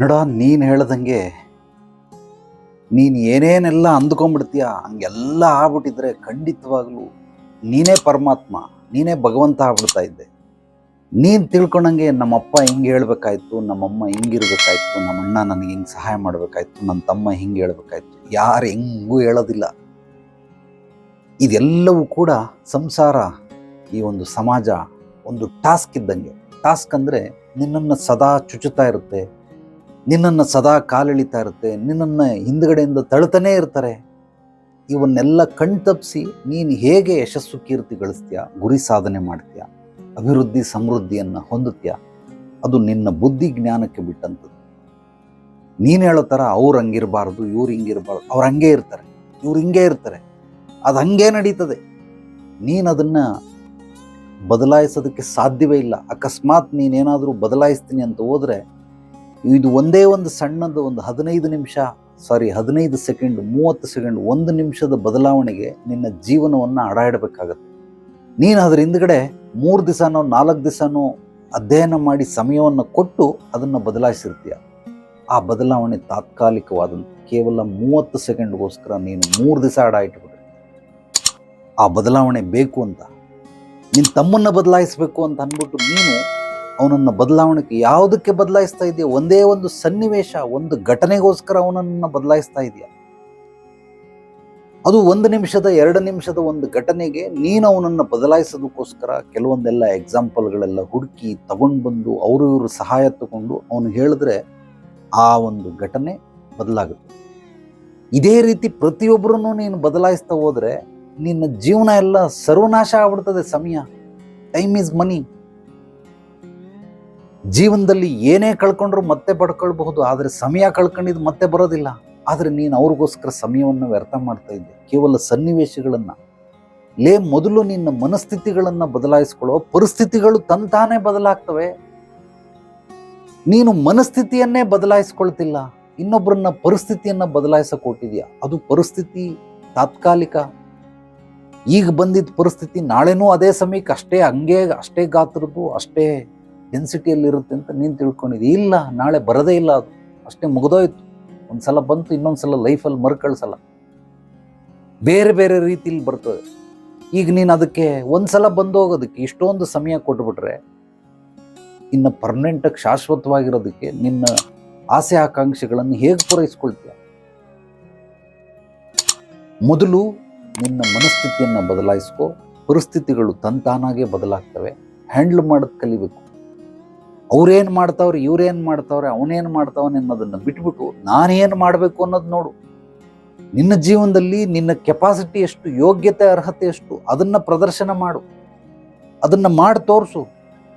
ನೋಡ, ನೀನು ಹೇಳ್ದಂಗೆ ನೀನು ಏನೇನೆಲ್ಲ ಅಂದ್ಕೊಂಡ್ಬಿಡ್ತೀಯ, ಹಂಗೆಲ್ಲ ಆಗ್ಬಿಟ್ಟಿದ್ರೆ ಖಂಡಿತವಾಗ್ಲೂ ನೀನೇ ಪರಮಾತ್ಮ, ನೀನೇ ಭಗವಂತ ಆಗ್ಬಿಡ್ತಾ ಇದ್ದೆ. ನೀನು ತಿಳ್ಕೊಂಡಂಗೆ ನಮ್ಮಪ್ಪ ಹಿಂಗೆ ಹೇಳ್ಬೇಕಾಯ್ತು, ನಮ್ಮಮ್ಮ ಹಿಂಗಿರ್ಬೇಕಾಯ್ತು ನಮ್ಮ ಅಣ್ಣ ನನಗೆ ಹಿಂಗೆ ಸಹಾಯ ಮಾಡಬೇಕಾಯ್ತು ನನ್ನ ತಮ್ಮ ಹಿಂಗೆ ಹೇಳ್ಬೇಕಾಯ್ತು, ಯಾರು ಹೆಂಗೂ ಹೇಳೋದಿಲ್ಲ. ಇದೆಲ್ಲವೂ ಕೂಡ ಸಂಸಾರ, ಈ ಒಂದು ಸಮಾಜ, ಒಂದು ಟಾಸ್ಕ್ ಇದ್ದಂಗೆ. ಟಾಸ್ಕ್ ಅಂದರೆ ನಿನ್ನನ್ನು ಸದಾ ಚುಚುತ್ತಾ ಇರುತ್ತೆ ನಿನ್ನನ್ನು ಸದಾ ಕಾಲೆಳಿತಾ ಇರುತ್ತೆ, ನಿನ್ನನ್ನು ಹಿಂದ್ಗಡೆಯಿಂದ ತಳ್ತಾನೇ ಇರ್ತಾರೆ. ಇವನ್ನೆಲ್ಲ ಕಣ್ತಪ್ಪಿಸಿ ನೀನು ಹೇಗೆ ಯಶಸ್ಸು ಕೀರ್ತಿ ಗಳಿಸ್ತೀಯ, ಗುರಿ ಸಾಧನೆ ಮಾಡ್ತೀಯ, ಅಭಿವೃದ್ಧಿ ಸಮೃದ್ಧಿಯನ್ನು ಹೊಂದುತ್ತೀಯ ಅದು ನಿನ್ನ ಬುದ್ಧಿ ಜ್ಞಾನಕ್ಕೆ ಬಿಟ್ಟಂಥದ್ದು ನೀನು ಹೇಳೋ ಥರ ಅವ್ರು ಹಂಗಿರಬಾರ್ದು, ಇವ್ರು ಹಿಂಗಿರಬಾರ್ದು, ಅವ್ರು ಹಂಗೆ ಇರ್ತಾರೆ, ಇವ್ರು ಹಿಂಗೆ ಇರ್ತಾರೆ. ಅದು ಹಂಗೆ ನಡೀತದೆ. ನೀನು ಅದನ್ನು ಬದಲಾಯಿಸೋದಕ್ಕೆ ಸಾಧ್ಯವೇ ಇಲ್ಲ. ಅಕಸ್ಮಾತ್ ನೀನೇನಾದರೂ ಬದಲಾಯಿಸ್ತೀನಿ ಅಂತ ಹೋದರೆ ಇದು ಒಂದೇ ಒಂದು ಸಣ್ಣದು ಒಂದು ಹದಿನೈದು ನಿಮಿಷ ಸಾರಿ ಹದಿನೈದು ಸೆಕೆಂಡ್ ಮೂವತ್ತು ಸೆಕೆಂಡ್ ಒಂದು ನಿಮಿಷದ ಬದಲಾವಣೆಗೆ ನಿನ್ನ ಜೀವನವನ್ನು ಅಡ ಇಡಬೇಕಾಗತ್ತೆ ನೀನು ಅದರ ಹಿಂದ್ಗಡೆ ಮೂರು ದಿವಸನೋ ನಾಲ್ಕು ದಿವಸನೋ ಅಧ್ಯಯನ ಮಾಡಿ ಸಮಯವನ್ನು ಕೊಟ್ಟು ಅದನ್ನು ಬದಲಾಯಿಸಿರ್ತೀಯ. ಆ ಬದಲಾವಣೆ ತಾತ್ಕಾಲಿಕವಾದಂಥ ಕೇವಲ ಮೂವತ್ತು ಸೆಕೆಂಡ್ಗೋಸ್ಕರ ನೀನು ಮೂರು ದಿವಸ ಅಡ ಆ ಬದಲಾವಣೆ ಬೇಕು ಅಂತ. ನಿನ್ನ ತಮ್ಮನ್ನು ಬದಲಾಯಿಸಬೇಕು ಅಂತ ಅಂದ್ಬಿಟ್ಟು ನೀನು ಅವನನ್ನು ಬದಲಾವಣೆಗೆ ಯಾವುದಕ್ಕೆ ಬದಲಾಯಿಸ್ತಾ ಇದೆಯಾ? ಒಂದೇ ಒಂದು ಸನ್ನಿವೇಶ, ಒಂದು ಘಟನೆಗೋಸ್ಕರ ಅವನನ್ನು ಬದಲಾಯಿಸ್ತಾ ಇದೆಯಾ. ಅದು ಒಂದು ನಿಮಿಷದ, ಎರಡು ನಿಮಿಷದ ಒಂದು ಘಟನೆಗೆ ನೀನು ಅವನನ್ನು ಬದಲಾಯಿಸೋದಕ್ಕೋಸ್ಕರ ಕೆಲವೊಂದೆಲ್ಲ ಎಕ್ಸಾಂಪಲ್ಗಳೆಲ್ಲ ಹುಡುಕಿ ತಗೊಂಡು ಬಂದು ಅವರು ಇವರು ಸಹಾಯ ತಗೊಂಡು ಅವನು ಹೇಳಿದ್ರೆ ಆ ಒಂದು ಘಟನೆ ಬದಲಾಗುತ್ತೆ. ಇದೇ ರೀತಿ ಪ್ರತಿಯೊಬ್ಬರನ್ನು ನೀನು ಬದಲಾಯಿಸ್ತಾ ಹೋದ್ರೆ ನಿನ್ನ ಜೀವನ ಎಲ್ಲ ಸರ್ವನಾಶ ಆಗ್ಬಿಡ್ತದೆ ಸಮಯ. ಟೈಮ್ ಈಸ್ ಮನಿ ಜೀವನದಲ್ಲಿ ಏನೇ ಕಳ್ಕೊಂಡ್ರು ಮತ್ತೆ ಪಡ್ಕೊಳ್ಬಹುದು, ಆದರೆ ಸಮಯ ಕಳ್ಕೊಂಡಿದ್ದು ಮತ್ತೆ ಬರೋದಿಲ್ಲ. ಆದರೆ ನೀನು ಅವ್ರಿಗೋಸ್ಕರ ಸಮಯವನ್ನು ವ್ಯರ್ಥ ಮಾಡ್ತಾ ಇದ್ದೆ. ಕೇವಲ ಸನ್ನಿವೇಶಗಳನ್ನು. ಲೇ, ಮೊದಲು ನಿನ್ನ ಮನಸ್ಥಿತಿಗಳನ್ನು ಬದಲಾಯಿಸ್ಕೊಳ್ಳೋ ಪರಿಸ್ಥಿತಿಗಳು ತಂತಾನೇ ಬದಲಾಗ್ತವೆ. ನೀನು ಮನಸ್ಥಿತಿಯನ್ನೇ ಬದಲಾಯಿಸ್ಕೊಳ್ತಿಲ್ಲ. ಇನ್ನೊಬ್ಬರನ್ನ ಪರಿಸ್ಥಿತಿಯನ್ನು ಬದಲಾಯಿಸಕ್ ಕೊಟ್ಟಿದ್ಯಾ ಅದು ಪರಿಸ್ಥಿತಿ ತಾತ್ಕಾಲಿಕ. ಈಗ ಬಂದಿದ್ದ ಪರಿಸ್ಥಿತಿ ನಾಳೆನೂ ಅದೇ ಸಮಯಕ್ಕೆ ಅಷ್ಟೇ ಹಂಗೆ, ಅಷ್ಟೇ ಗಾತ್ರದ್ದು, ಅಷ್ಟೇ ಡೆನ್ಸಿಟಿಯಲ್ಲಿ ಇರುತ್ತೆ ಅಂತ ನೀನು ತಿಳ್ಕೊಂಡಿದ್ದಿ. ಇಲ್ಲ, ನಾಳೆ ಬರೋದೇ ಇಲ್ಲ ಅದು. ಅಷ್ಟೇ ಮುಗಿದೋಯ್ತು. ಒಂದ್ಸಲ ಬಂತು ಇನ್ನೊಂದು ಸಲ ಲೈಫಲ್ಲಿ ಮರುಕಳಿಸಲ್ಲ. ಬೇರೆ ಬೇರೆ ರೀತಿಲಿ ಬರ್ತದೆ. ಈಗ ನೀನು ಅದಕ್ಕೆ ಒಂದ್ಸಲ ಬಂದು ಹೋಗೋದಕ್ಕೆ ಇಷ್ಟೊಂದು ಸಮಯ ಕೊಟ್ಬಿಟ್ರೆ, ಇನ್ನು ಪರ್ಮನೆಂಟಾಗಿ ಶಾಶ್ವತವಾಗಿರೋದಕ್ಕೆ ನಿನ್ನ ಆಸೆ ಆಕಾಂಕ್ಷೆಗಳನ್ನು ಹೇಗೆ ಪೂರೈಸ್ಕೊಳ್ತೀಯ? ಮೊದಲು ನಿನ್ನ ಮನಸ್ಥಿತಿಯನ್ನು ಬದಲಾಯಿಸ್ಕೋ. ಪರಿಸ್ಥಿತಿಗಳು ತಂತಾನಾಗೆ ಬದಲಾಗ್ತವೆ. ಹ್ಯಾಂಡ್ಲ್ ಮಾಡೋದು ಕಲಿಬೇಕು. ಅವ್ರೇನು ಮಾಡ್ತಾವ್ರೆ, ಇವ್ರೇನು ಮಾಡ್ತಾವ್ರೆ, ಅವನೇನು ಮಾಡ್ತಾವನೆ ಅನ್ನೋದನ್ನು ಬಿಟ್ಬಿಟ್ಟು ನಾನೇನು ಮಾಡಬೇಕು ಅನ್ನೋದು ನೋಡು. ನಿನ್ನ ಜೀವನದಲ್ಲಿ ನಿನ್ನ ಕೆಪಾಸಿಟಿ ಎಷ್ಟು, ಯೋಗ್ಯತೆ, ಅರ್ಹತೆ ಎಷ್ಟು, ಅದನ್ನು ಪ್ರದರ್ಶನ ಮಾಡು. ಅದನ್ನು ಮಾಡಿ ತೋರಿಸು.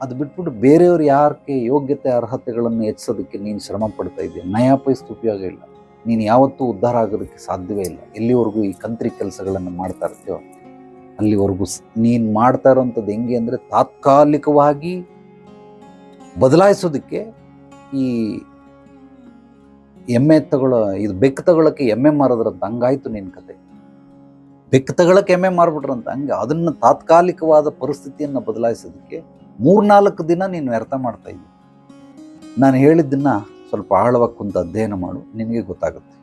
ಅದು ಬಿಟ್ಬಿಟ್ಟು ಬೇರೆಯವ್ರು ಯಾರಕ್ಕೆ ಯೋಗ್ಯತೆ, ಅರ್ಹತೆಗಳನ್ನು ಹೆಚ್ಚಿಸೋದಕ್ಕೆ ನೀನು ಶ್ರಮ ಪಡ್ತಾ ಇದೆಯಾ ನಯಾ ಪೈಸೆ ಉಪಯೋಗ ಇಲ್ಲ. ನೀನು ಯಾವತ್ತೂ ಉದ್ಧಾರ ಆಗೋದಕ್ಕೆ ಸಾಧ್ಯವೇ ಇಲ್ಲ. ಎಲ್ಲಿವರೆಗೂ ಈ ಕಂತ್ರಿ ಕೆಲಸಗಳನ್ನು ಮಾಡ್ತಾ ಇರ್ತೀವೋ ಅಲ್ಲಿವರೆಗೂ ನೀನು ಮಾಡ್ತಾ ಇರೋವಂಥದ್ದು ಹೆಂಗೆ ಅಂದರೆ ತಾತ್ಕಾಲಿಕವಾಗಿ ಬದಲಾಯಿಸೋದಕ್ಕೆ ಈ ಎಮ್ಮೆ ತಗೊಳ್ಳೋ ಇದು ಬೆಕ್ಕು ತಗೊಳಕ್ಕೆ ಎಮ್ಮೆ ಮಾರೋದ್ರಂತ ಹಂಗಾಯ್ತು ನಿನ್ನ ಕತೆ. ಬೆಕ್ಕು ತಗೊಳಕ್ಕೆ ಎಮ್ಮೆ ಮಾರ್ಬಿಟ್ರಂತ ಹಂಗೆ ಅದನ್ನು ತಾತ್ಕಾಲಿಕವಾದ ಪರಿಸ್ಥಿತಿಯನ್ನು ಬದಲಾಯಿಸೋದಕ್ಕೆ ಮೂರ್ನಾಲ್ಕು ದಿನ ನೀನು ವ್ಯರ್ಥ ಮಾಡ್ತಾ ಇದ್ದೀನಿ ನಾನು ಹೇಳಿದ್ದನ್ನು ಸ್ವಲ್ಪ ಆಳವಾಗಿ ಕುಂತ ಅಧ್ಯಯನ ಮಾಡು, ನಿನಗೆ ಗೊತ್ತಾಗುತ್ತೆ.